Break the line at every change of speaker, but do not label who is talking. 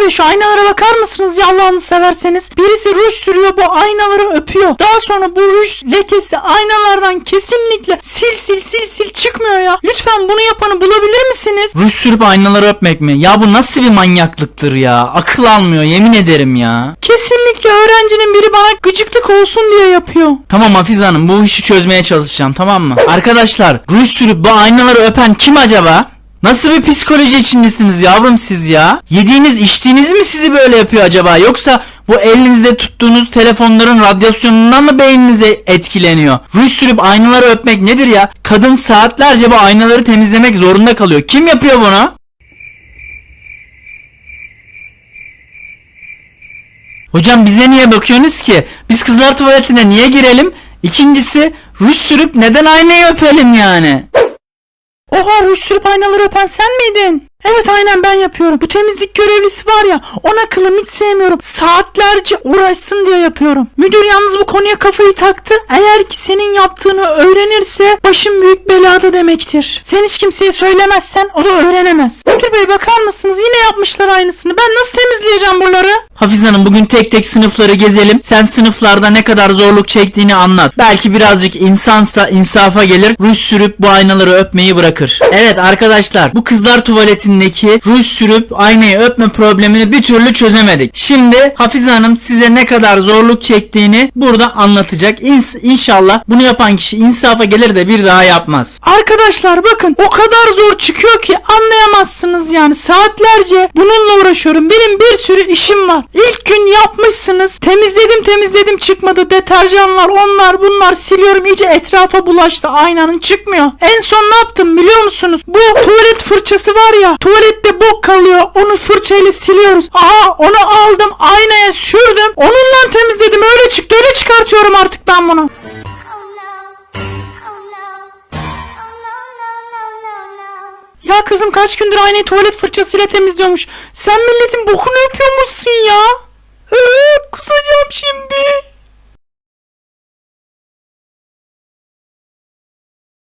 Bey şu aynalara bakar mısınız ya Allah'ını severseniz? Birisi ruj sürüyor bu aynaları öpüyor. Daha sonra bu ruj lekesi aynalardan kesinlikle sil sil sil sil çıkmıyor ya. Lütfen bunu yapanı bulabilir misiniz?
Ruj sürüp aynaları öpmek mi? Ya bu nasıl bir manyaklıktır ya? Akıl almıyor yemin ederim ya.
Kesinlikle öğrencinin biri bana gıcıklık olsun diye yapıyor.
Tamam Hafize Hanım bu işi çözmeye çalışacağım tamam mı? Arkadaşlar ruj sürüp bu aynaları öpen kim acaba? Nasıl bir psikoloji içindesiniz yavrum siz ya? Yediğiniz içtiğiniz mi sizi böyle yapıyor acaba? Yoksa bu elinizde tuttuğunuz telefonların radyasyonundan mı beyninize etkileniyor? Ruj sürüp aynaları öpmek nedir ya? Kadın saatlerce bu aynaları temizlemek zorunda kalıyor. Kim yapıyor bunu? Hocam bize niye bakıyorsunuz ki? Biz kızlar tuvaletine niye girelim? İkincisi ruj sürüp neden aynayı öpelim yani?
Oha ruj sürüp aynaları öpen sen miydin? Evet aynen ben yapıyorum. Bu temizlik görevlisi var ya ona kılım hiç sevmiyorum. Saatlerce uğraşsın diye yapıyorum. Müdür yalnız bu konuya kafayı taktı. Eğer ki senin yaptığını öğrenirse başın büyük belada demektir. Sen hiç kimseye söylemezsen o da öğrenemez. Müdür bey bakar mısınız yine yapmışlar aynısını. Ben nasıl temizleyeceğim buraları?
Hafize Hanım bugün tek tek sınıfları gezelim. Sen sınıflarda ne kadar zorluk çektiğini anlat. Belki birazcık insansa insafa gelir. Ruj sürüp bu aynaları öpmeyi bırakır. Evet arkadaşlar bu kızlar tuvaletindeki ruj sürüp aynayı öpme problemini bir türlü çözemedik. Şimdi Hafize Hanım size ne kadar zorluk çektiğini burada anlatacak. İns- İnşallah bunu yapan kişi insafa gelir de bir daha yapmaz.
Arkadaşlar bakın o kadar zor çıkıyor ki anlayamazsınız yani saatlerce bununla uğraşıyorum. Benim bir sürü işim var. İlk gün yapmışsınız. Temizledim temizledim çıkmadı. Deterjanlar onlar bunlar siliyorum iyice etrafa bulaştı. Aynanın çıkmıyor. En son ne yaptım biliyor musunuz? Bu tuvalet fırçası var ya tuvalette bok kalıyor. Onu fırçayla siliyoruz. Aha onu aldım aynaya sürdüm. Onunla temizledim öyle çıktı öyle çıkartıyorum artık ben bunu. Ya kızım kaç gündür aynayı tuvalet fırçasıyla temizliyormuş. Sen milletin bokunu öpüyormuşsun ya. Ee, kusacağım şimdi.